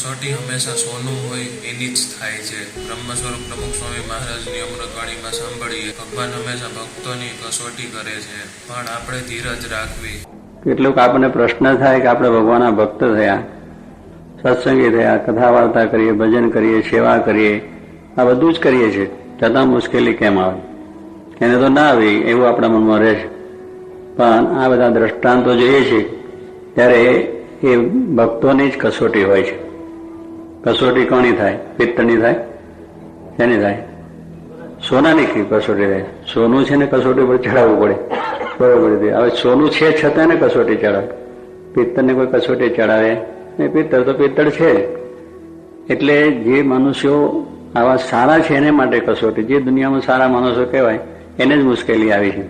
કસોટી હંમેશા સોનું હોય એની જ થાય છે. બ્રહ્મ સ્વરૂપ પ્રમુખ સ્વામી મહારાજની અમૃતવાણીમાં સાંભળીએ, ભગવાન હંમેશા ભક્તોની કસોટી કરે છે, પણ આપણે ધીરજ રાખવી. કેટલુંક આપણને પ્રશ્ન થાય કે આપણે ભગવાનના ભક્ત થયા, સત્સંગી થયા કથા વાર્તા કરીએ, ભજન કરીએ, સેવા કરીએ, આ બધું જ કરીએ છીએ. છતાં મુશ્કેલી કેમ આવે? એને તો ના આવી, એવું આપણા મનમાં રહે છે. પણ આ બધા દ્રષ્ટાંતો જોઈએ છીએ ત્યારે એ ભક્તોની જ કસોટી હોય છે. કસોટી કોની થાય? પિત્તની થાય? શેની થાય? સોનાની કી કસોટી થાય? સોનું છે ને કસોટી પર ચડાવવું પડે. બરોબર છે. હવે સોનું છે છતાં ને કસોટી ચડાવે. પિત્તળને કોઈ કસોટી ચડાવે? નહીં પિત્તળ તો પિત્તળ છે. એટલે જે મનુષ્યો આવા સારા છે એને માટે કસોટી, જે દુનિયામાં સારા માણસો કહેવાય, એને જ મુશ્કેલી આવી છે.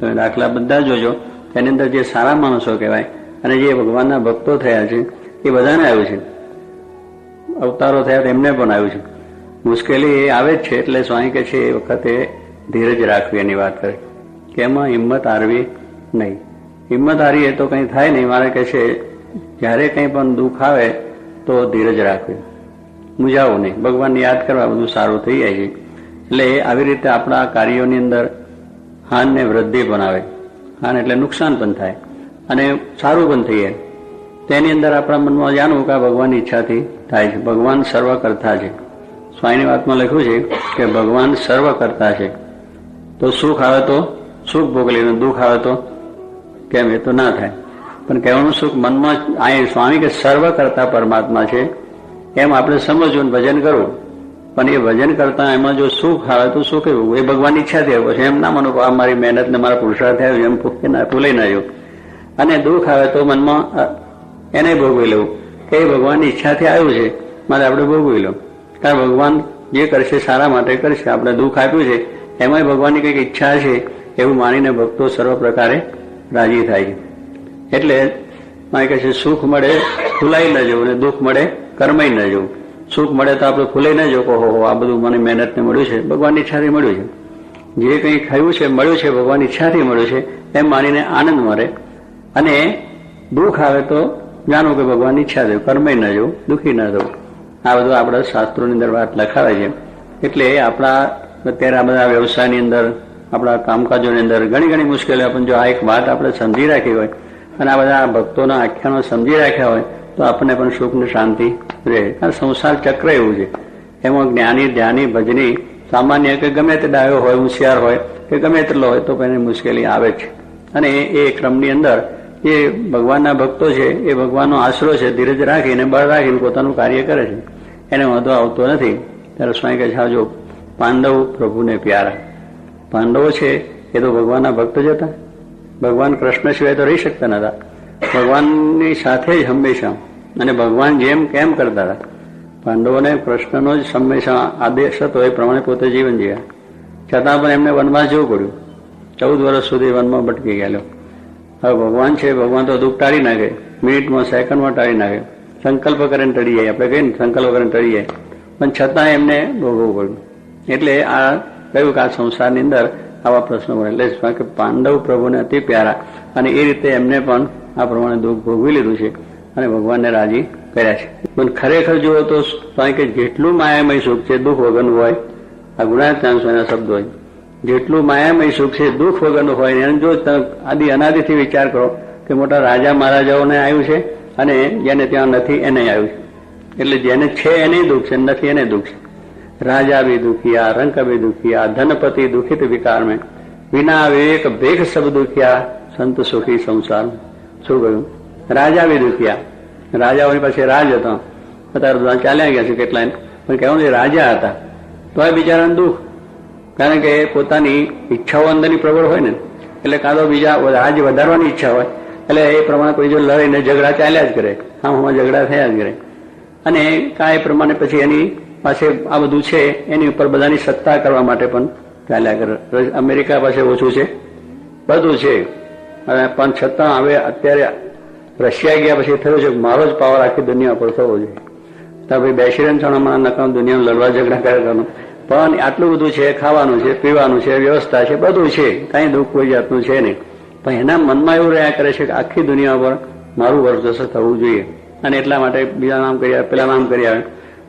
તમે દાખલા બધા જોજો. એની અંદર જે સારા માણસો કહેવાય અને જે ભગવાનના ભક્તો થયા છે, એ બધાને આવ્યું છે. અવતારો થયા તેમને પણ આવ્યું છે. મુશ્કેલી એ આવે જ છે, એટલે સ્વામી કે છે, એ વખતે ધીરજ રાખવી એની વાત કરે. કે એમાં હિંમત હારવી નહીં. હિંમત હારીએ તો કંઈ થાય નહીં. મારે કહે છે, જ્યારે કંઈ પણ દુઃખ આવે તો ધીરજ રાખવી. મૂંઝાવું નહીં. ભગવાનને યાદ કરવા બધું સારું થઈ જાય છે. એટલે આવી રીતે આપણા કાર્યોની અંદર હાનને વૃદ્ધિ પણ આવે. હાન એટલે નુકસાન પણ થાય. અને સારું પણ થઈ જાય. તેની અંદર આપણા મનમાં જાણવું કે આ ભગવાનની ઈચ્છાથી થાય છે. ભગવાન સર્વ કરતા છે. સ્વામીની વાતમાં લખ્યું છે કે ભગવાન સર્વ કરતા છે. તો સુખ આવે તો સુખ ભોગવી લે દુઃખ આવે તો કેમ? એ તો ના થાય. પણ કહેવાનું સુખ મનમાં અહીં સ્વામી કે સર્વ કરતા પરમાત્મા છે. એમ આપણે સમજવું ભજન કરવું. પણ એ ભજન કરતા એમાં જો સુખ આવે તો સુખ એવું. એ ભગવાનની ઈચ્છાથી આવ્યો છે એમ ના માનો આ મારી મહેનત ને મારા પુરુષાર્થ આવ્યો. એમ ભૂખી ના જવું અને દુઃખ આવે તો મનમાં એને ભોગવી લેવું કે ભગવાનની ઈચ્છાથી આવ્યું છે, મારે આપણે ભોગવી લો કારણ ભગવાન જે કરશે સારા માટે કરશે, આપણે દુઃખ આપ્યું છે, એમાંય ભગવાનની કંઈક ઈચ્છા છે, એવું માનીને ભક્તો સર્વ પ્રકારે રાજી થાય છે. એટલે મારે કહે છે, સુખ મળે ફૂલાઈ ન જવું ને દુઃખ મળે, કર્મય ન જવું. સુખ મળે તો આપણે ફૂલાઈ ન જવું. હો આ બધું મને મહેનતને મળ્યું છે, ભગવાનની ઈચ્છાથી મળ્યું છે. જે કંઈ ખાયું છે, મળ્યું છે, ભગવાનની ઈચ્છાથી મળ્યું છે, એમ માનીને આનંદ મળે. અને દુઃખ આવે તો જાણવું કે ભગવાનની ઈચ્છા થયું કર્મે ન જવું દુઃખી ન થવું આ બધું આપણા શાસ્ત્રોની અંદર વાત લખાવે છે. એટલે આપણા અત્યારે આ બધા વ્યવસાયની અંદર, આપણા કામકાજોની અંદર ઘણી ઘણી મુશ્કેલીઓ પણ જો આ એક વાત આપણે સમજી રાખી હોય અને આ બધા ભક્તોના આખ્યાનો સમજી રાખ્યા હોય, તો આપણને પણ સુખ ને શાંતિ રહે. આ સંસાર ચક્ર એવું છે. એમાં જ્ઞાની, ધ્યાની, ભજની, સામાન્ય કે ગમે તે ડાયો હોય, હોશિયાર હોય, કે ગમે તેટલો હોય, તો એની મુશ્કેલી આવે છે. અને એ ક્રમની અંદર જે ભગવાનના ભક્તો છે એ ભગવાનનો આશરો છે ધીરજ રાખીને બળ રાખીને પોતાનું કાર્ય કરે છે. એને વાંધો આવતો નથી. ત્યારે સ્વામી કહે છે "હા, જો પાંડવ પ્રભુને પ્યારા. પાંડવો છે એ તો ભગવાનના ભક્ત જ હતા. ભગવાન કૃષ્ણ સિવાય તો રહી શકતા નતા. ભગવાનની સાથે જ હંમેશા અને ભગવાન જેમ કેમ કરતા હતા. પાંડવોને કૃષ્ણનો જ હંમેશા આદેશ હતો એ પ્રમાણે પોતે જીવન જીવ્યા. છતાં પણ એમને વનવાસ જવું પડ્યું. ચૌદ વર્ષ સુધી વનમાં ભટકી ગયેલો. હવે ભગવાન છે, ભગવાન તો દુઃખ ટાળી નાખે. મિનિટમાં, સેકન્ડમાં ટાળી નાખે. સંકલ્પ કરીને ટળી જાય. આપણે કહીએ ને, સંકલ્પ કરીને ટળી જાય. પણ છતાં એમને ભોગવવું પડ્યું. એટલે આ કહ્યું કે આ સંસારની અંદર આવા પ્રશ્નો બને. એટલે કે પાંડવ પ્રભુને અતિ પ્યારા. અને એ રીતે એમને પણ આ પ્રમાણે દુઃખ ભોગવી લીધું છે. અને ભગવાનને રાજી કર્યા છે. પણ ખરેખર જુઓ તો સ્વામી કે જેટલું માયામય સુખ છે, દુઃખ વગરનું હોય, આ ગુણાત્યાન સ્વામીના શબ્દો હોય. જેટલું માયામય સુખ છે, દુઃખ વગરનું હોય એને જો આદિ અનાદિથી વિચાર કરો કે મોટા રાજા મહારાજાઓને આવ્યું છે અને જેને ત્યાં નથી, એને આવ્યું છે. એટલે જેને છે એને દુઃખ છે, નથી એને દુઃખ છે. રાજા બી દુખિયા, રંક બી દુખિયા, ધનપતિ દુખિત વિકાર મેં વિના વિવેક ભેખ સબ દુખિયા, સંત સુખી સંસાર. શું કહ્યું? રાજા બી દુખિયા. રાજાઓની પાસે રાજ હતો. અત્યારે ચાલ્યા ગયા છે કેટલાય. પણ કહેવાનું રાજા હતા. તો બિચારાને દુઃખ. કારણ કે પોતાની ઈચ્છાઓ અંદરની પ્રબળ હોય ને, એટલે કાં તો બીજા આજ વધારવાની ઈચ્છા હોય, એટલે એ પ્રમાણે કોઈ જો લડીને ઝઘડા ચાલ્યા જ કરે આમ ઝઘડા થયા જ કરે. અને કાં એ પ્રમાણે પછી એની પાસે આ બધું છે, એની ઉપર બધાની સત્તા કરવા માટે પણ ચાલ્યા કરે. અમેરિકા પાસે ઓછું છે, બધું છે. અને પણ છતાં હવે અત્યારે રશિયા ગયા પછી થયું છે, મારો જ પાવર આખી દુનિયા પર થવો જોઈએ. તો ભાઈ બેસી રહે હમણાં નકામ દુનિયા લડવા ઝઘડા કરે કરવાનું. પણ આટલું બધું છે, ખાવાનું છે, પીવાનું છે, વ્યવસ્થા છે, બધું છે, કાંઈ દુઃખ કોઈ જાતનું છે નહીં. પણ એના મનમાં એવું રહ્યા કરે છે કે આખી દુનિયા પર મારું વર્ચસ્વ થવું જોઈએ. અને એટલા માટે બીજા નામ કરી આવે પેલા નામ કરી આવે.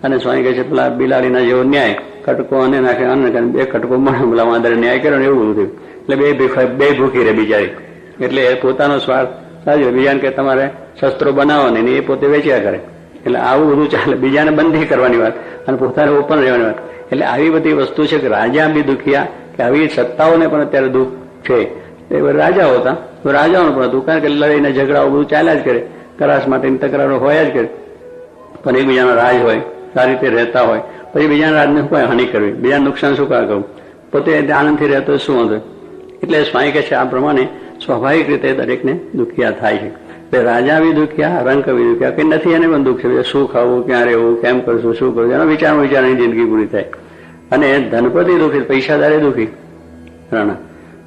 અને સ્વામી કહે છે, પેલા બિલાડીના જેવો ન્યાય, કટકો અને નાખે કરે બે કટકો મળે. પેલા વાંદરે ન્યાય કર્યો ને એવું બધું. એટલે બે ભીખ- બે ભૂખી રહે બિચારી. એટલે એ પોતાનો સ્વાર્થ સાજો બીજાને કે, તમારે શસ્ત્રો બનાવવાની ને એ પોતે વેચ્યા કરે. એટલે આવું બધું ચાલે. બીજાને બંધી કરવાની વાત અને પોતાને ઓપન રહેવાની વાત. એટલે આવી બધી વસ્તુ છે કે રાજા બી દુખિયા, કે આવી સત્તાઓને પણ અત્યારે દુઃખ છે. એ રાજાઓ હતા. તો રાજાઓનું પણ હતું કારણ કે લડીને ઝઘડાઓ બધું ચાલ્યા જ કરે. કરાશ માટેની તકરારો હોય જ કરે. પણ એકબીજાનો રાજ હોય, સારી રીતે રહેતા હોય. પછી બીજાના રાજને શું હાનિ કરવી? બીજાને નુકસાન શું કાંઈ કરવું? પોતે આનંદથી રહેતો શું હતો એટલે સ્વાઈ કહે છે આ પ્રમાણે સ્વાભાવિક રીતે દરેકને દુખિયા થાય છે. રાજા બી દુખિયા રંક બી દુખિયા કે નથી એને પણ દુઃખ છે શું ખાવું, ક્યાં રહેવું, કેમ કરશું, શું કરશું? એનો વિચાર વિચારની જિંદગી પૂરી થાય. અને ધનપતિ દુઃખી, પૈસાદારે દુઃખી. રાણા,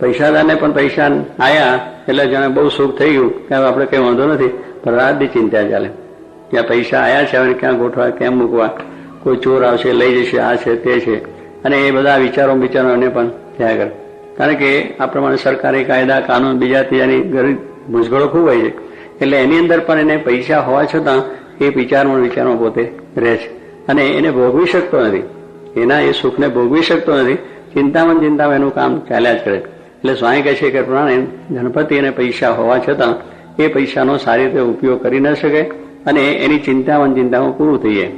પૈસાદારને પણ પૈસા આયા એટલે જાણે બહુ સુખ થઈ ગયું. કે આપણે કઈ વાંધો નથી, પણ રાતની ચિંતા ચાલે. ત્યાં પૈસા આયા છે હવે ક્યાં ગોઠવા, કેમ મૂકવા? કોઈ ચોર આવશે, લઈ જશે, આ છે, તે છે. અને એ બધા વિચારો વિચારો એને પણ થયા કરે. કારણ કે આ પ્રમાણે સરકારી કાયદા, કાનૂન, બીજા ત્રીજાની ગરીબ મૂંઝવણો ખૂબ હોય છે. એટલે એની અંદર પણ એને પૈસા હોવા છતાં એ વિચારમાં વિચારમાં પોતે રહે છે. અને એને ભોગવી શકતો નથી. એના એ સુખને ભોગવી શકતો નથી. ચિંતામાં ચિંતામાં એનું કામ ચાલ્યા જ કરે. એટલે સ્વામી કહે છે કે પ્રમાણે ગણપતિ અને પૈસા હોવા છતાં એ પૈસાનો સારી રીતે ઉપયોગ કરી ન શકે અને એની ચિંતામાં ચિંતામાં પૂરું થઈ જાય.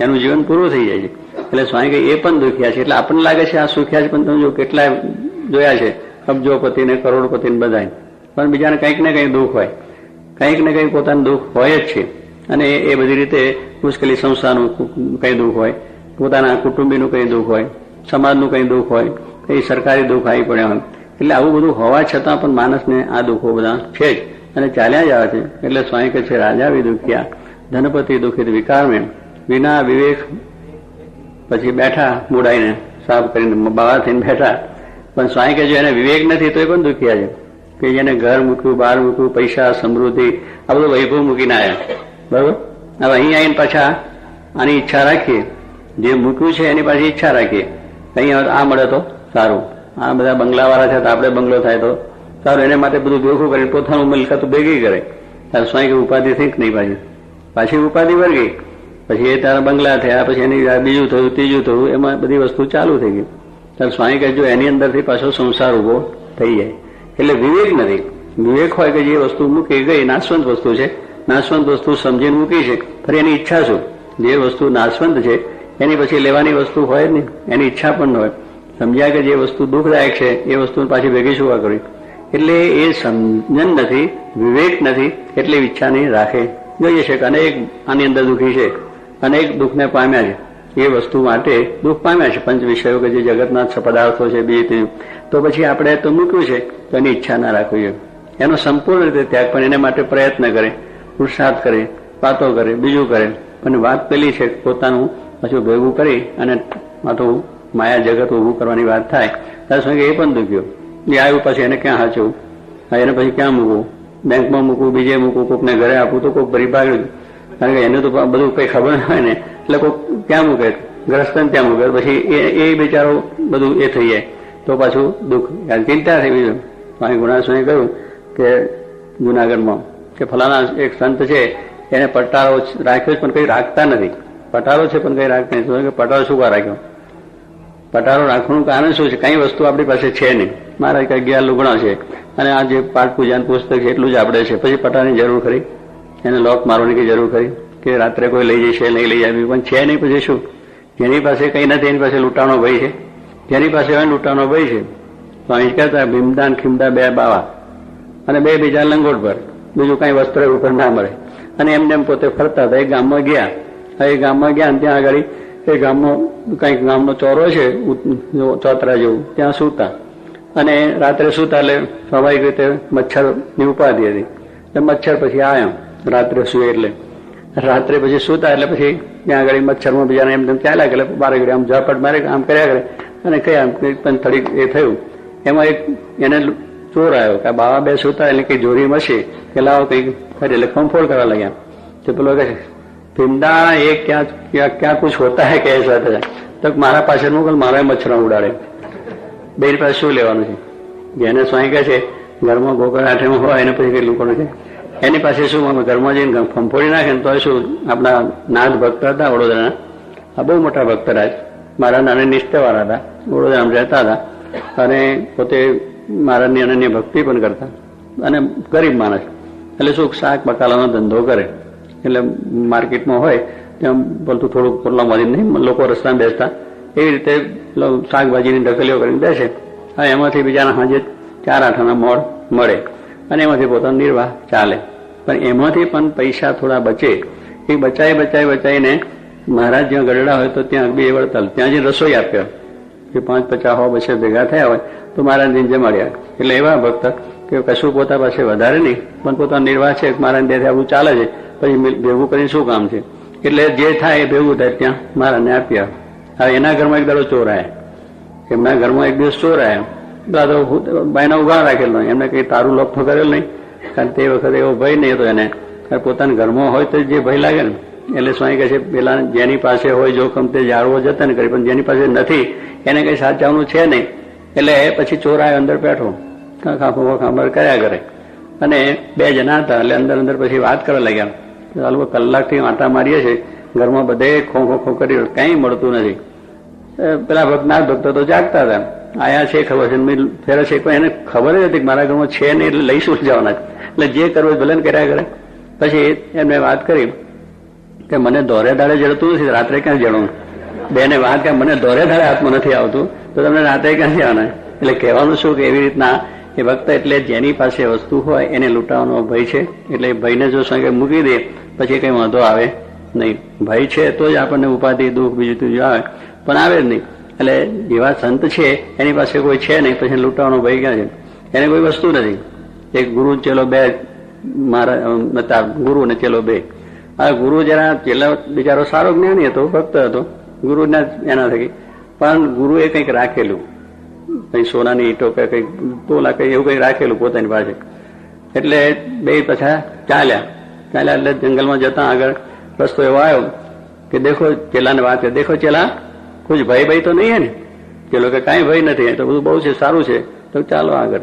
એનું જીવન પૂરું થઈ જાય છે. એટલે સ્વામી કહે એ પણ દુખ્યા છે. એટલે આપણને લાગે છે આ સુખ્યા છે, પણ તમે જો કેટલાય જોયા છે. અબજોપતિ ને કરોડપતિ ને બધા પણ બીજાને કંઈક ને કંઈક દુઃખ હોય. કંઈક ને કંઈક પોતાનું દુઃખ હોય જ છે. અને એ બધી રીતે મુશ્કેલી સંસ્થાનું કંઈ દુઃખ હોય, પોતાના કુટુંબીનું કંઈ દુઃખ હોય, સમાજનું કંઈ દુઃખ હોય, કંઈ સરકારી દુઃખ આવી પડ્યા હોય. એટલે આવું બધું હોવા છતાં પણ માણસને આ દુઃખો બધા છે જ. અને ચાલ્યા જ આવે છે. એટલે સ્વામી કહે છે, રાજા વિદુખ્યા દુખ્યા ધનપતિ દુઃખિત વિકાર મેં વિના વિવેક પછી બેઠા મુડાઈને સાફ કરીને બાવા થઈને બેઠા. પણ સ્વામી કહે છે, એને વિવેક નથી તો એ પણ દુખ્યા છે. કે જેને ઘર મૂક્યું બહાર મૂક્યું, પૈસા, સમૃદ્ધિ, આ બધું વૈભવ મૂકીને આવ્યા બરોબર? હવે અહીં આવીને પાછા આની ઈચ્છા રાખીએ. જે મૂક્યું છે એની પાછી ઈચ્છા રાખીએ. અહીં આ મળે તો સારું. આ બધા બંગલાવાળા છે તો આપણે બંગલો થાય તો સારું. એને માટે બધું ભેગું કરીને પોતાનું મિલકત ભેગી કરે. ત્યારે સ્વાઈ કે ઉપાધિ થઈ નહીં પાછી? પાછી ઉપાધિ વર્ગી. પછી એ તારા બંગલા થયા, પછી એની બીજું થયું, ત્રીજું થયું, એમાં બધી વસ્તુ ચાલુ થઈ ગઈ. ત્યારે સ્વાઈ કહે જો એની અંદરથી પાછો સંસાર ઊભો થઈ જાય. એટલે વિવેક નથી. વિવેક હોય કે જે વસ્તુ મૂકી ગઈ નાશવંત વસ્તુ છે? નાશવંત વસ્તુ સમજીને મૂકી છે. ફરી એની ઈચ્છા શું? જે વસ્તુ નાશવંત છે, એની પછી લેવાની વસ્તુ હોય નહીં. એની ઈચ્છા પણ ન હોય. સમજ્યા કે જે વસ્તુ દુઃખદાયક છે, એ વસ્તુ પાછી ભેગી શું કરવી? એટલે એ સમજણ નથી, વિવેક નથી, એટલે ઈચ્છાની રાખે. જોઈએ છે કે અનેક આની અંદર દુઃખી છે, અનેક દુઃખને પામ્યા છે. એ વસ્તુ માટે દુઃખ પામ્યા છે. પંચ વિષયો કે જે જગતના પદાર્થો છે, બે તે. તો પછી આપણે તો મૂક્યું છે તો એની ઈચ્છા ના રાખવી એનો સંપૂર્ણ રીતે ત્યાગ પણ એને માટે પ્રયત્ન કરે, પુરુષાર્થ કરે, વાતો કરે, બીજું કરે. પણ વાત પેલી છે પોતાનું પાછું ભેગું કરી અને માથું માયા જગત ઊભું કરવાની વાત થાય. ત્યારે સુધી એ પણ દુખ્યો એ આવ્યું પછી એને ક્યાં હાચવું? એને પછી ક્યાં મૂકવું? બેંકમાં મૂકવું, બીજે મૂકવું, કોકને ઘરે આપવું, તો કોઈક ભરી ભાગ્યું કારણ કે એને તો બધું કઈ ખબર ના હોય ને, એટલે કોઈ ક્યાં મૂકે ગ્રસ્તન ત્યાં મૂકે, પછી એ એ બિચારો બધું એ થઈ જાય. તો પાછું દુઃખ. ચિંતા થઈ બીજું સ્વામી ગુણાસ્વામી કહ્યું કે જુનાગઢમાં, કે ફલાણા એક સંત છે, એને પટારો રાખ્યો છે પણ કઈ રાખતા નથી. પટારો છે, પણ કઈ રાખતા નથી. પટારો શું રાખ્યો? પટારો રાખવાનું કારણ શું છે? કઈ વસ્તુ આપણી પાસે છે નહીં. મારા અગિયાર લુગણા છે. અને આ જે પાઠ પૂજાનું પુસ્તક છે, એટલું જ આપણે છે. પછી પટારની જરૂર ખરી. એને લોક મારવાની કઈ જરૂર કરી કે રાત્રે કોઈ લઈ જશે, નહીં લઈ જાય, પણ છે નહીં પછી શું? જેની પાસે કઈ નથી, એની પાસે લૂંટાણો ભય છે. જેની પાસે હોય લૂંટાણો ભય છે. તો અહીં કહેતા ભીમદાન, ખીમદા બે બાવા. અને બે બીજા લંગોટ પર બીજું કઈ વસ્ત્ર ઉપર ના મળે. અને એમને એમ પોતે ફરતા હતા. એ ગામમાં ગયા. એ ગામમાં ગયા ત્યાં આગળ એ ગામનો કંઈક ગામનો ચોરો છે ચોતરા જેવું, ત્યાં સૂતા. અને રાત્રે સૂતા એટલે સ્વાભાવિક રીતે મચ્છરની ઉપાધિ હતી. એટલે મચ્છર પછી આવ્યા. રાત્રે સુએ એટલે. રાત્રે પછી સૂતા એટલે પછી ત્યાં આગળ મચ્છરમાં બીજાને એમ તેમ ચાલ્યા કરે બારે આમ ઝાપટ મારે આમ કર્યા કરે. અને આમ પણ થોડીક એ થયું. એમાં એક એને ચોર આવ્યો કે બાવા બે સૂતા એટલે કઈ જોરી મસી કે લાવો કઈ ફરી એટલે ખંફોડ કરવા લાગ્યા. તો પેલો કહે ભીમડા એ ક્યાં ક્યાં ક્યાં કુછ હોતા હે? કે સાથે તો મારા પાસે મોકલ મારા મચ્છરા ઉડાડે. બેન પાસે શું લેવાનું છે? જેને સ્વાઈ કહે છે, ઘરમાં ગોકળ આઠેમાં હોય એને પછી કઈ લોકોને છે? એની પાસે શું ઘરમાં જઈને ફંફોડી નાખે ને તો શું, આપણા નાથ ભક્ત હતા વડોદરાના. આ બહુ મોટા ભક્ત રાજ મારા નાના નિષ્ઠાવાળા હતા. વડોદરામાં રહેતા હતા. અને પોતે મારાની અનન્ય ભક્તિ પણ કરતા. અને ગરીબ માણસ. એટલે શું, શાક બકાલાનો ધંધો કરે. એટલે માર્કેટમાં હોય, ત્યાં બોલતું થોડુંક પોટલામાંથી નહીં લોકો રસ્તામાં બેસતા. એવી રીતે શાકભાજીની ઢકલીઓ કરીને બેસે. એમાંથી બીજાના સાંજે ચાર આઠાના મોડ મળે. અને એમાંથી પોતાનો નિર્વાહ ચાલે. પણ એમાંથી પણ પૈસા થોડા બચે. એ બચાઈ બચાઈ બચાઈને મહારાજ જ્યાં ગઢડા હોય તો ત્યાં બે વળતલ ત્યાં જે રસોઈ આપ્યો કે પાંચ પચાસ હો બસો ભેગા થયા હોય, તો મહારાજને જમાડ્યા એટલે એવા ભક્ત કે કશું પોતા પાસે વધારે નહીં, પણ પોતાનો નિર્વાહ છે મહારાજ દેહથી આપણું ચાલે છે, પછી ભેગું કરીને શું કામ છે? એટલે જે થાય એ ભેગું થાય, ત્યાં મહારાજને આપ્યા. હવે એના ઘરમાં એક દાડો ચોર આવ્યા એમના ઘરમાં એક દિવસ ચોર આવ્યા પેલા તો બાયના ઊભા રાખેલો એમને કઈ તારું લોક કરેલ નહીં. કારણ તે વખતે એવો ભય નહીં હતો એને. પોતાના ઘરમાં હોય તો જે ભય લાગે ને, એટલે સ્વામી કહે છે, પેલા જેની પાસે હોય જોખમ તે જાળવો જતન કરી, પણ જેની પાસે નથી, એને કઈ સાચવવાનું છે નહીં. એટલે પછી ચોરાય અંદર બેઠો. ખાંફો ખાંબર કર્યા કરે. અને બે જણા હતા, એટલે અંદર અંદર પછી વાત કરવા લાગ્યા. ચાલો કલાકથી આંટા મારીએ છે ઘરમાં બધે ખો ખો ખો કરી, કંઈ મળતું નથી. પેલા ભક્તનાથ ભક્તો તો જાગતા હતા. આયા છે ખબર છે, મેં ફેરે છે એને ખબર જ હતી કે મારા ઘરમાં છે નહીં, એટલે લઈશું જવાના. એટલે જે કરવું ભલે કર્યા કરે. પછી એમને વાત કરી કે મને દોરે દાડે જડતું નથી, રાત્રે ક્યાં જડું? બેને વાત કે મને દોરે દાડે હાથમાં નથી આવતું, તો તમને રાત્રે ક્યાં જવાના? એટલે કહેવાનું શું કે એવી રીતના એ વખત એટલે જેની પાસે વસ્તુ હોય એને લૂંટાવાનો ભય છે. એટલે ભયને જો સંગે મૂકી દે, પછી કઈ વાંધો આવે નહીં. ભય છે તો જ આપણને ઉપાધિ, દુઃખ, બીજું ત્રીજું આવે. પણ આવે જ નહીં. એટલે જેવા સંત છે, એની પાસે કોઈ છે નહીં, પછી લૂંટાવાનો ભય ક્યાં છે? એને કોઈ વસ્તુ નથી. એક ગુરુ ચેલો બે મારા ગુરુ ને ચેલો બે. આ ગુરુ જરા ચેલા બિચારો સારો જ્ઞાની હતો, ભક્ત હતો. ગુરુના એના થકી. પણ ગુરુએ કંઈક રાખેલું. કઈ સોનાની ઈટો કે કંઈક તોલા કઈ એવું કઈ રાખેલું પોતાની પાસે. એટલે બે પાછા ચાલ્યા. ચાલ્યા એટલે જંગલમાં જતા આગળ રસ્તો એવો આવ્યો કે, દેખો ચેલાને વાત દેખો ચેલા કુછ ભય ભય તો નહીં હે ને? કે કે કાંઈ ભય નથી તો બધું બહુ છે, સારું છે. તો ચાલો આગળ.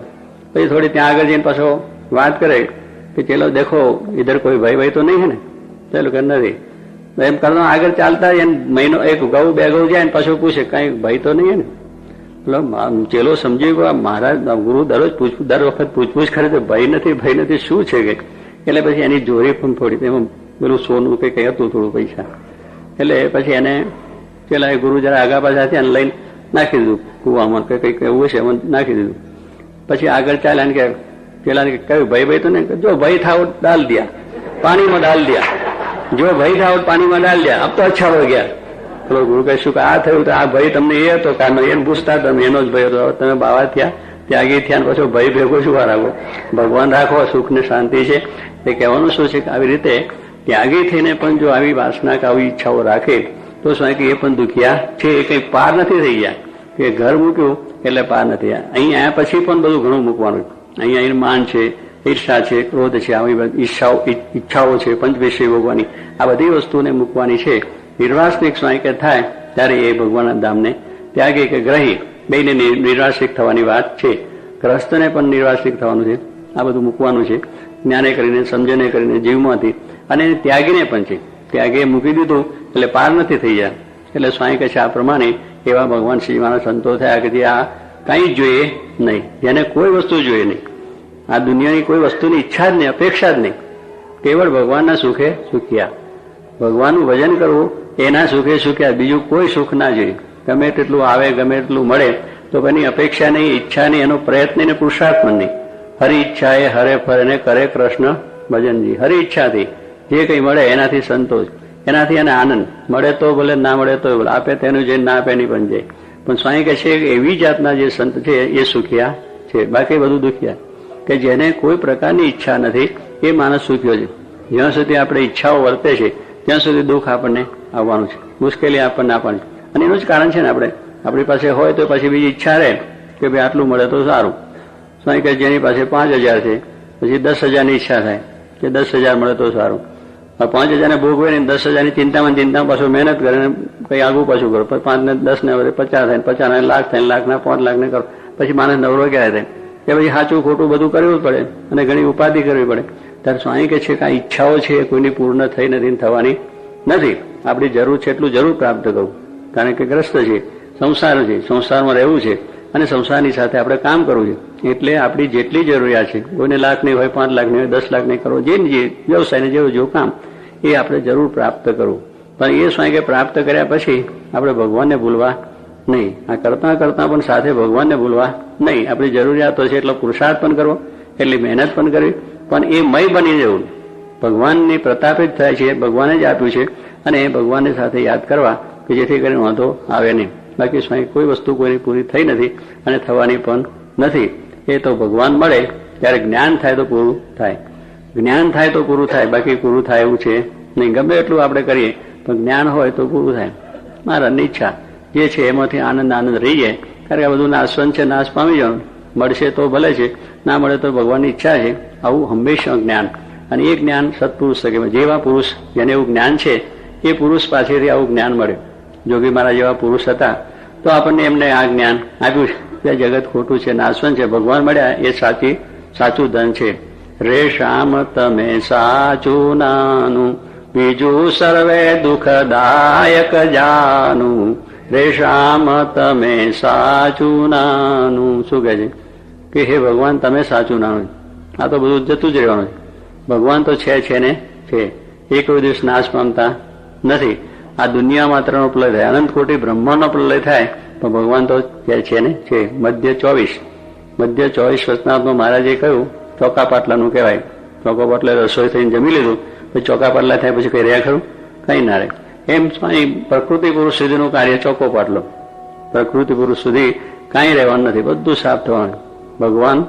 પછી થોડી ત્યાં આગળ જઈને પાછો વાત કરે. કે ચેલો દેખો ઇધર કોઈ ભય ભય તો નહીં હે ને? ચેલો કે નથી એમ કરતા આગળ ચાલતા એને મહિનો એક ગૌ બે ગૌ જાય ને પાછો પૂછે, કાંઈ ભય તો નહીં હે ને? એટલે ચેલો સમજી ગયો મહારાજ ગુરુ દરરોજ પૂછ, દર વખત પૂછપૂછ કરે તો ભય નથી ભય નથી, શું છે કે? એટલે પછી એની જોરી પણ થોડી, એમાં પેલું સોનું કંઈ કંઈ હતું થોડું પૈસા. એટલે પછી એને પેલા એ ગુરુ જરા આગા પાછા થયા લઈને નાખી દીધું. કુવામાં કે કંઈક એવું છે એમાં નાખી દીધું. પછી આગળ ચાલ્યા ને કે પેલા ને કે કયું ભાઈ ભાઈ તો ને જો ભાઈ થાવ ડાલ દિયા પાણીમાં ડાલ દિયા જો ભાઈ થાવ પાણીમાં ડાલ દિયા અબ તો અચ્છા હો ગયા. પેલો ગુરુ કહે, શું કે, આ થયું તો આ ભાઈ તમને એ હતો કારણ એને પૂછતા તમે એનો જ ભય હતો. તમે બાવા થયા, ત્યાગી થયા પછી ભય ભેગો શું રાખો ભગવાન રાખો, સુખ ને શાંતિ છે. એ કહેવાનું શું છે કે આવી રીતે ત્યાગી થઈને પણ જો આવી વાસના કે આવી ઈચ્છાઓ રાખે તો સ્વામી કે, એ પણ દુખ્યા છે, એ કંઈ પાર નથી થઈ ગયા. કે ઘર મૂક્યું, એટલે પાર નથી થયા. અહીં આયા પછી પણ બધું ઘણું મૂકવાનું. અહીંયા અહીં માન છે, ઈર્ષા છે, ક્રોધ છે, આવી ઈચ્છાઓ ઈચ્છાઓ છે, પંચવિષય ભોગવાની. આ બધી વસ્તુને મૂકવાની છે. નિર્વાસનિક સ્વાયકે થાય, ત્યારે એ ભગવાનના ધામને ત્યાગી કે ગ્રહી બેને નિર્વાસિક થવાની વાત છે. ગ્રસ્તને પણ નિર્વાસિક થવાનું છે. આ બધું મૂકવાનું છે. જ્ઞાને કરીને, સમજને કરીને, જીવમાંથી. અને ત્યાગીને પણ છે. ત્યાગે મૂકી દીધું એટલે પાર નથી થઈ જાય. એટલે સ્વામી કહે છે, આ પ્રમાણે એવા ભગવાન શ્રીમાના સંતો થયા કે જે આ કંઈ જોઈએ નહીં. જેને કોઈ વસ્તુ જોઈએ નહીં. આ દુનિયાની કોઈ વસ્તુની ઈચ્છા જ નહીં, અપેક્ષા જ નહીં. કેવળ ભગવાનના સુખે સુખ્યા. ભગવાનનું ભજન કરવું, એના સુખે સુખ્યા. બીજું કોઈ સુખ ના જોઈએ. ગમે તેટલું આવે, ગમે તેટલું મળે, તો એની અપેક્ષા નહીં, ઈચ્છા નહીં, એનો પ્રયત્ન ને પુરુષાર્થ નહીં. હરી ઈચ્છા એ હરે ફરે કરે કૃષ્ણ ભજનજી. હરી ઈચ્છાથી જે કંઈ મળે એનાથી સંતોષ. એનાથી એને આનંદ. મળે તો ભલે, ના મળે તો આપે તેનું જઈને ના આપે એની પણ જાય પણ સ્વામી કહે છે એવી જાતના જે સંત છે, એ સુખિયા છે. બાકી બધું દુખિયા. કે જેને કોઈ પ્રકારની ઈચ્છા નથી, એ માણસ સુખ્યો છે. જ્યાં સુધી આપણે ઈચ્છાઓ વર્તે છે, ત્યાં સુધી દુઃખ આપણને આવવાનું છે. મુશ્કેલી આપણને આપવાની છે. અને એનું જ કારણ છે ને આપણે. આપણી પાસે હોય તો પછી બીજી ઈચ્છા રહે. કે ભાઈ આટલું મળે તો સારું. સ્વામી કહે, જેની પાસે પાંચ હજાર છે, પછી દસ હજારની ઈચ્છા થાય. કે દસ હજાર મળે તો સારું. પાંચ હજારને ભોગવે ને દસ હજારની ચિંતામાં ચિંતામાં પાછું મહેનત કરે ને કંઈ આગું પાછું કરો. પાંચ ને દસ ને વધે પચાસ થાય પચાસ ને લાખ થાય લાખ ના પાંચ લાખ ને કરો. પછી માણસ નવરો ક્યારે થાય? કે પછી સાચું ખોટું બધું કરવું પડે અને ઘણી ઉપાધિ કરવી પડે. ત્યારે સ્વામી કે છે કે આ ઈચ્છાઓ છે કોઈની પૂર્ણ થઈ નથી થવાની નથી. આપણી જરૂર છે એટલું જરૂર પ્રાપ્ત કરવું. કારણ કે ગ્રસ્ત છે, સંસાર છે, સંસારમાં રહેવું છે અને સંસારની સાથે આપણે કામ કરવું છે. એટલે આપણી જેટલી જરૂરિયાત છે, કોઈને લાખ નહીં હોય, પાંચ લાખ નહીં હોય, દસ લાખ નહીં કરો, જે વ્યવસાયને જેવું જેવું કામ એ આપણે જરૂર પ્રાપ્ત કરવું પણ એ સ્વાંગે પ્રાપ્ત કર્યા પછી આપણે ભગવાનને ભૂલવા નહીં. આ કરતા કરતા પણ સાથે ભગવાનને ભૂલવા નહીં. આપણી જરૂરિયાતો છે એટલો પુરુષાર્થ પણ કરવો, એટલી મહેનત પણ કરવી. પણ એ મય બની જવું. ભગવાનની પ્રતાપે જ થાય છે, ભગવાને જ આપ્યું છે અને એ ભગવાનની સાથે યાદ કરવા કે જેથી કરીને વાંધો આવે નહીં. બાકી સ્વાઈ કોઈ વસ્તુ કોઈની પૂરી થઈ નથી અને થવાની પણ નથી. એ તો ભગવાન મળે ત્યારે જ્ઞાન થાય તો પૂરું થાય. જ્ઞાન થાય તો પૂરું થાય, બાકી ગુરુ થાય એવું છે નહીં. ગમે એટલું આપણે કરીએ, પણ જ્ઞાન હોય તો પૂરું થાય. મારાની ઈચ્છા જે છે એમાંથી આનંદ આનંદ રહી જાય. કારણ કે આ બધું નાશવંત છે, નાશ પામી જવાનું. મળશે તો ભલે છે, ના મળે તો ભગવાનની ઈચ્છા છે. આવું હંમેશા જ્ઞાન. અને એ જ્ઞાન સત્પુરુષ શકે. જેવા પુરુષ જેને એવું જ્ઞાન છે, એ પુરુષ પાસેથી આવું જ્ઞાન મળે. જોગી મારા જેવા પુરુષ હતા, તો આપણને એમને આ જ્ઞાન આપ્યું છે. જગત ખોટું છે નાશવન છે. ભગવાન મળ્યા એ સાચી, સાચું ધન છે. રે શ્યામ તમે સાચું નાનું બીજું સર્વે દુઃખદાયક જાનું રે શ્યામ તમે સાચું નાનું શું કહે છે? કે હે ભગવાન, તમે સાચું નાનું આ તો બધું જતું જ રહેવાનું છે. ભગવાન તો છે છે ને? છે. એ કોઈ દિવસ નાશ પામતા નથી. આ દુનિયા માત્રનો પ્રલય થાય અનંત કોટી બ્રહ્માંડનો પ્રલય થાય, પણ ભગવાન તો છે છે ને? છે. મધ્ય ચોવીસ. મધ્ય ચોવીસ વચનાથમાં મહારાજે કહ્યું ચોકા પાટલાનું કહેવાય. ચોકા પાટલા રસોઈ થઈને જમી લીધું પછી ચોકા પાટલા થાય પછી કઈ રહ્યા ખરું? કઈ ના રહે. એમ સ્વામી પ્રકૃતિ પુરુષ સુધીનું કાર્ય ચોકો પાટલો. પ્રકૃતિ પુરુષ સુધી કાંઈ રહેવાનું નથી, બધું સાફ થવાનું. ભગવાન,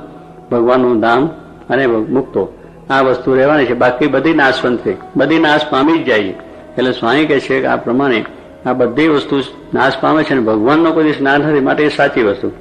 ભગવાનનું ધામ અને મુક્તો. આ વસ્તુ રહેવાની છે. બાકી બધી નાશવંત છે બધી નાશ પામી જ જાય છે. એટલે સ્વામી કહે છે કે આ પ્રમાણે આ બધી વસ્તુ નાશ પામે છે અને ભગવાનનો કોઈ દિવસ નાશ નથી. માટે એ સાચી વસ્તુ.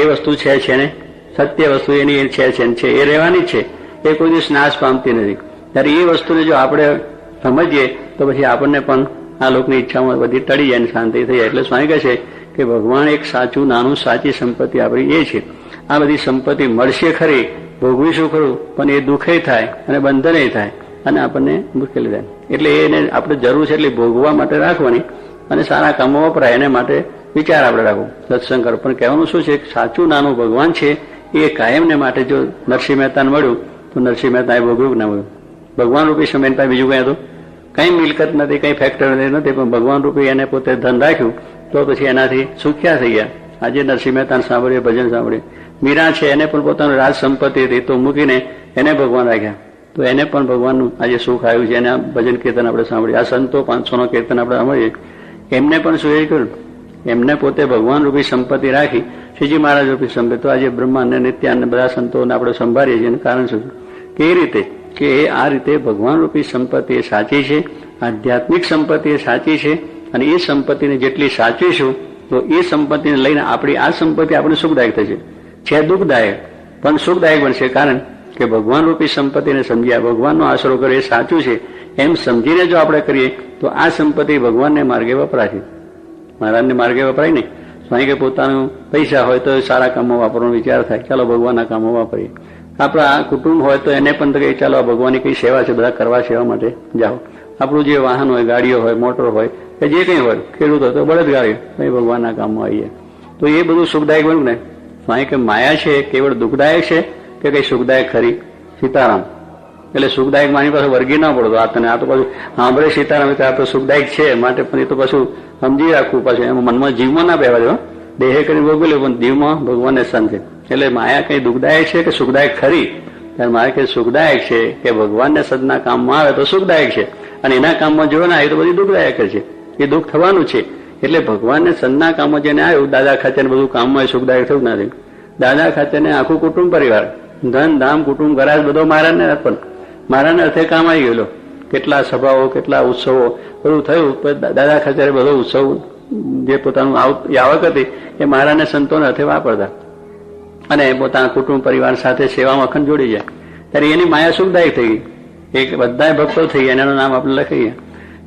એ વસ્તુ છે છે ને? સત્ય વસ્તુ એની છે છે છે, એ રહેવાની છે. એ કોઈ દિવસ નાશ પામતી નથી. ત્યારે એ વસ્તુને જો આપણે સમજીએ, તો પછી આપણને પણ આ લોકની ઈચ્છામાં બધી ટળી જાય શાંતિ થઈ જાય. એટલે સ્વામી કહે છે કે ભગવાન એક સાચું નાનું સાચી સંપત્તિ આપણી એ છે. આ બધી સંપત્તિ મળશે ખરી, ભોગવીશું ખરું, પણ એ દુઃખે થાય અને બંધને થાય અને આપણને મુશ્કેલી થાય. એટલે એને આપણે જરૂર છે એટલે ભોગવા માટે રાખવાની અને સારા કામો વપરાય એને માટે વિચાર આપણે રાખવો. સત્સંગ કરો પણ કહેવાનું શું છે? સાચું નાનું ભગવાન છે એ કાયમને માટે જો નરસિંહ મહેતાને મળ્યું, તો નરસિંહ મહેતાએ ભોગવ્યું ના મળ્યું. ભગવાન રૂપી સમય પાસે બીજું કઈ હતું? કઈ મિલકત નથી, કઈ ફેક્ટરી નથી પણ ભગવાન રૂપી એને પોતે ધન રાખ્યું, તો પછી એનાથી સુખ્યા થઈ ગયા. આજે નરસિંહ મહેતાને સાંભળીએ ભજન સાંભળીએ મીરા છે, એને પણ પોતાનું રાજ સંપત્તિ હતી, તો મૂકીને એને ભગવાન રાખ્યા. તો એને પણ ભગવાનનું આજે સુખ આવ્યું છે, એને ભજન કીર્તન આપણે સાંભળીએ. આ સંતો પાંચસો નો કીર્તન આપણે સાંભળીએ. એમને પણ શું કર્યું? એમને પોતે ભગવાન રૂપી સંપત્તિ રાખી, શ્રીજી મહારાજ રૂપી સંપત્તિ. તો આજે બ્રહ્માંડ અને નિત્ય બધા સંતોને આપણે સંભાળીએ છીએ. એનું કારણ શું કે એ રીતે, કે આ રીતે ભગવાન રૂપી સંપત્તિ એ સાચી છે, આધ્યાત્મિક સંપત્તિ એ સાચી છે, અને એ સંપત્તિને જેટલી સાચવીશું તો એ સંપત્તિને લઈને આપણી આ સંપત્તિ આપણે સુખદાયક થશે. છે દુઃખદાયક, પણ સુખદાયક બનશે કારણ કે ભગવાન રૂપી સંપત્તિને સમજ્યા, ભગવાનનો આશરો કરે એ સાચું છે. એમ સમજીને જો આપણે કરીએ, તો આ સંપત્તિ ભગવાનને માર્ગે વપરાશે. મહારાજને માર્ગે વપરાય ને સ્વામી કે પોતાનું પૈસા હોય તો સારા કામમાં વાપરવાનો વિચાર થાય. ચાલો ભગવાનના કામમાં વાપરીએ. આપણા કુટુંબ હોય તો એને પણ તો ચાલો, આ ભગવાનની કઈ સેવા છે? બધા કરવા સેવા માટે જાઓ. આપણું જે વાહન હોય, ગાડીઓ હોય, મોટર હોય, કે જે કંઈ હોય, ખેડૂત હોય તો બળદ ગાડીઓ એ ભગવાનના કામમાં આવીએ. તો એ બધું સુખદાયક બન્યું ને? સ્વામી કે માયા છે, કેવળ દુઃખદાયક છે કે કઈ સુખદાયક ખરી? સીતારામ. એટલે સુખદાયક માની પાસે વર્ગી ના પડતો આ તને આ તો પાછું સાંભળે સીતારામ આ તો સુખદાયક છે માટે પણ એ તો પાછું સમજી રાખવું પાછું એમાં મનમાં જીવમાં ના બેવા દો દેહે કરી ભોગવી લે પણ જીવમાં ભગવાનને છે. એટલે માયા કઈ દુઃખદાયક છે કે સુખદાયક? ખરી. ત્યારે મારે કે સુખદાયક છે કે ભગવાનને સદના કામમાં આવે તો સુખદાયક છે. અને એના કામમાં જોયો ના એ તો બધી દુઃખદાયક છે. એ દુઃખ થવાનું છે. એટલે ભગવાનને સદના કામમાં જેને આવ્યું, દાદા ખાતે બધું કામમાં સુખદાયક થયું નથી દાદા ખાતે આખું કુટુંબ પરિવાર, ધન, ધામ, કુટુંબ ઘરાજ બધો મારા ને પણ. મારાને અર્થે કામ આવી ગયેલો. કેટલા સભાઓ, કેટલા ઉત્સવો, બધું થયું. દાદા ખચારે બધો ઉત્સવ જે પોતાનું આવક હતી, એ મારાને સંતોને અર્થે વાપરતા. અને પોતાના કુટુંબ પરિવાર સાથે સેવામાં અખંડ જોડી જાય ત્યારે એની માયા સુખદાયક થઈ ગઈ. એક બધા ભક્તો થઈ ગયા એનું નામ આપણે લખીએ.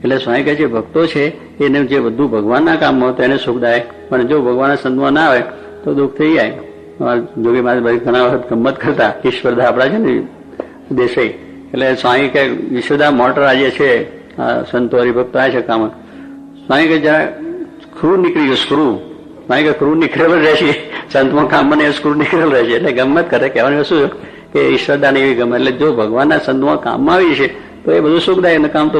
એટલે સ્વામી કહે છે, ભક્તો છે, એને જે બધું ભગવાનના કામમાં હતું, એને સુખદાયક. પણ જો ભગવાનના સંતમાં ના આવે તો દુઃખ થઈ જાય. જોગી મહારાજ ઘણા વખત ગમત કરતા ઈશ્વરદા આપણા છે ને, દેસાઈ. એટલે સ્વામી કે વિશ્વદા મોટર આજે છે. સંતો હરિભક્ત આ છે કામ સ્વામી કે જરા સ્ક્રૂ નીકળી ગયો, સ્ક્રૂ. સ્વામી કે સ્ક્રૂ નીકળેલો રહે છે. સંતમાં કામ મને સ્ક્રૂ નીકળેલો રહે છે. એટલે ગમત કરે, કહેવાનું શું કે ઈશ્વરદાની એવી ગમે એટલે જો ભગવાનના સંતમાં કામમાં આવી છે, તો એ બધું સુખદાયક કામ તો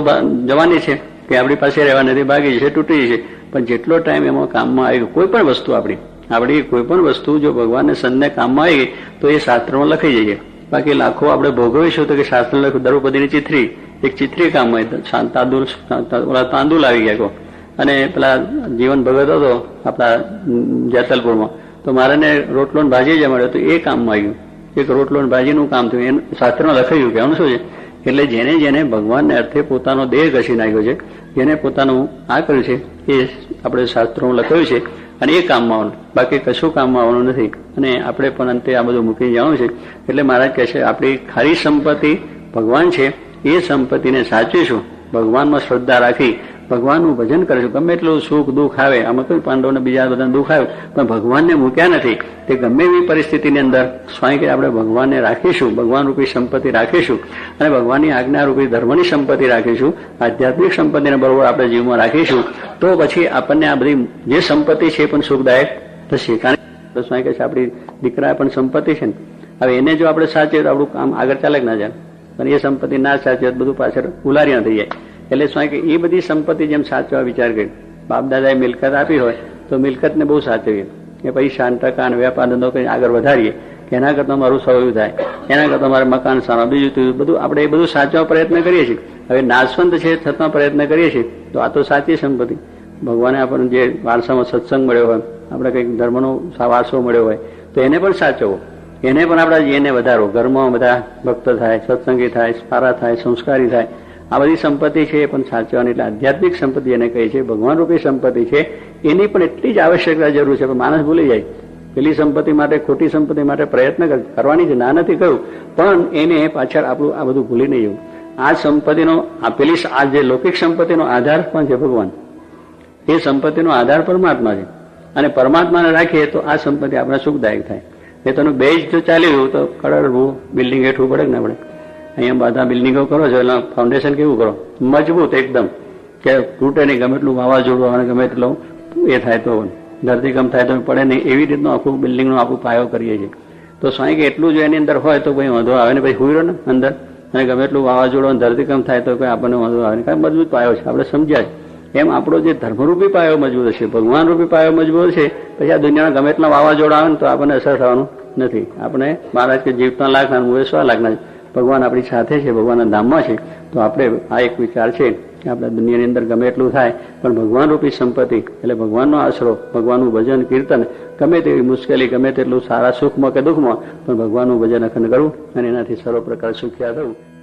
જવાની છે. કે આપણી પાસે રહેવા નથી, ભાગી છે, તૂટી છે. પણ જેટલો ટાઈમ એમાં કામમાં આવી ગયો, કોઈ પણ વસ્તુ આપણી આપણી કોઈ પણ વસ્તુ જો ભગવાનને સંતને કામમાં આવી ગઈ, તો એ શાસ્ત્રમાં લખાઈ જઈએ બાકી લાખો આપણે ભોગવીશું તો કે શાસ્ત્ર લખ્યું દ્રૌપદીની ચિત્રી એક ચિત્રી કામમાં હોય તાંદુલ તાંદુલ આવી ગયા અને પેલા જીવન ભગત હતો, આપણા જેતલપુરમાં તો મારે ને રોટલો ને ભાજી જ મળ્યો, તો એ કામમાં આવ્યું. એક રોટલો ને ભાજીનું કામ થયું. એનું શાસ્ત્રમાં લખાયું કે આમ શું છે? એટલે જેને જેને ભગવાનને અર્થે પોતાનો દેહ ઘસી નાખ્યો છે, જેને પોતાનું આ કર્યું છે, એ આપણે શાસ્ત્રોમાં લખાયું છે. અને એ કામમાં આવવાનું. બાકી કશું કામમાં આવવાનું નથી. અને આપણે પણ અંતે આ બધું મૂકી જવાનું છે. એટલે મહારાજ કહે છે, આપણી ખારી સંપત્તિ ભગવાન છે. એ સંપત્તિને સાચવીશું. ભગવાનમાં શ્રદ્ધા રાખી ભગવાનનું ભજન કરીશું ગમે એટલું સુખ દુઃખ આવે, આમાં કોઈ પાંડવોને બીજા બધા દુઃખ આવે, પણ ભગવાનને મૂક્યા નથી. તે ગમે એવી પરિસ્થિતિની અંદર સ્વામી કે આપણે ભગવાનને રાખીશું ભગવાન રૂપી સંપત્તિ રાખીશું અને ભગવાનની આજ્ઞા રૂપી ધર્મની સંપત્તિ રાખીશું, આધ્યાત્મિક સંપત્તિને બરોબર આપણે જીવમાં રાખીશું, તો પછી આપણને આ બધી જે સંપત્તિ છે એ પણ સુખદાયક થશે. કારણ કે સ્વામી કહે છે, આપણી દીકરા પણ સંપત્તિ છે ને. હવે એને જો આપણે સાચે તો આપણું કામ આગળ ચાલે ના જાય પણ એ સંપત્તિ ના સાચે બધું પાછળ ઉલારિયા થઈ જાય. એટલે સ્વામી કે એ બધી સંપત્તિ જેમ સાચવા વિચાર કરી. બાપ દાદાએ મિલકત આપી હોય તો મિલકતને બહુ સાચવીએ. કે પૈસા શાંતકાન વેપાર ધંધો કરીને આગળ વધારીએ, કે એના કરતાં મારું સૌયું થાય, એના કરતાં મારે મકાન સારા, બીજું ત્રીજું બધું આપણે એ બધું સાચવા પ્રયત્ન કરીએ છીએ. હવે નાશવંત છે છતાં પ્રયત્ન કરીએ છીએ, તો આ તો સાચી સંપત્તિ. ભગવાને આપણને જે વારસામાં સત્સંગ મળ્યો હોય, આપણે કંઈક ધર્મનો વારસો મળ્યો હોય, તો એને પણ સાચવો એને પણ આપણે એને વધારો ઘરમાં બધા ભક્ત થાય, સત્સંગી થાય, સારા થાય, સંસ્કારી થાય. આ બધી સંપત્તિ છે એ પણ સાચવાની એટલે આધ્યાત્મિક સંપત્તિ એને કહે છે, ભગવાન રૂપી સંપત્તિ છે, એની પણ એટલી જ આવશ્યકતા જરૂર છે માણસ ભૂલી જાય. પેલી સંપત્તિ માટે, ખોટી સંપત્તિ માટે પ્રયત્ન કરવાની જ ના નથી કહ્યું પણ એને પાછળ આપણું આ બધું ભૂલી નહીં જવું. આ સંપત્તિનો, આ પેલી આ જે લૌકિક સંપત્તિનો આધાર પણ છે ભગવાન. એ સંપત્તિનો આધાર પરમાત્મા છે. અને પરમાત્માને રાખીએ તો આ સંપત્તિ આપણે સુખદાયક થાય. એ તનું બેજ જો ચાલી રહ્યું તો કડડવું બિલ્ડિંગ હેઠવું પડે ને આપણે અહીંયા બધા બિલ્ડિંગો કરો છો એટલે ફાઉન્ડેશન કેવું કરો? મજબૂત એકદમ. કે તૂટે નહીં, ગમે એટલું વાવાઝોડું આવે ગમે એટલું એ થાય તો ધરતીકંપ થાય તો પડે નહીં. એવી રીતનું આખું બિલ્ડિંગનો આખું પાયો કરીએ છીએ. તો સ્વામી કે એટલું જો એની અંદર હોય તો કોઈ વાંધો આવે ને પછી હુઈ ને અંદર. અને ગમે એટલું વાવાઝોડું અને ધરતીકંપ થાય તો કોઈ આપણને વાંધો આવે કાંઈ મજબૂત પાયો છે. આપણે સમજ્યા એમ આપણો જે ધર્મરૂપી પાયો મજબૂત છે ભગવાન રૂપી પાયો મજબૂત છે, પછી આ દુનિયાના ગમે એટલા વાવાઝોડા આવે ને તો આપણને અસર થવાનું નથી. આપણે મહારાજ કે જીવતા લાખના હું સો લાખના ભગવાન આપણી સાથે છે, ભગવાનના ધામમાં છે, તો આપણે આ એક વિચાર છે કે આપણે દુનિયાની અંદર ગમે એટલું થાય, પણ ભગવાન રૂપી સંપત્તિ, એટલે ભગવાનનો આશરો, ભગવાનનું ભજન, કીર્તન, ગમે તેવી મુશ્કેલી, ગમે તેટલું સારા સુખમાં કે દુઃખમાં, પણ ભગવાનનું ભજન અખંડ કરવું અને એનાથી સર્વ પ્રકાર સુખ્યા થવું.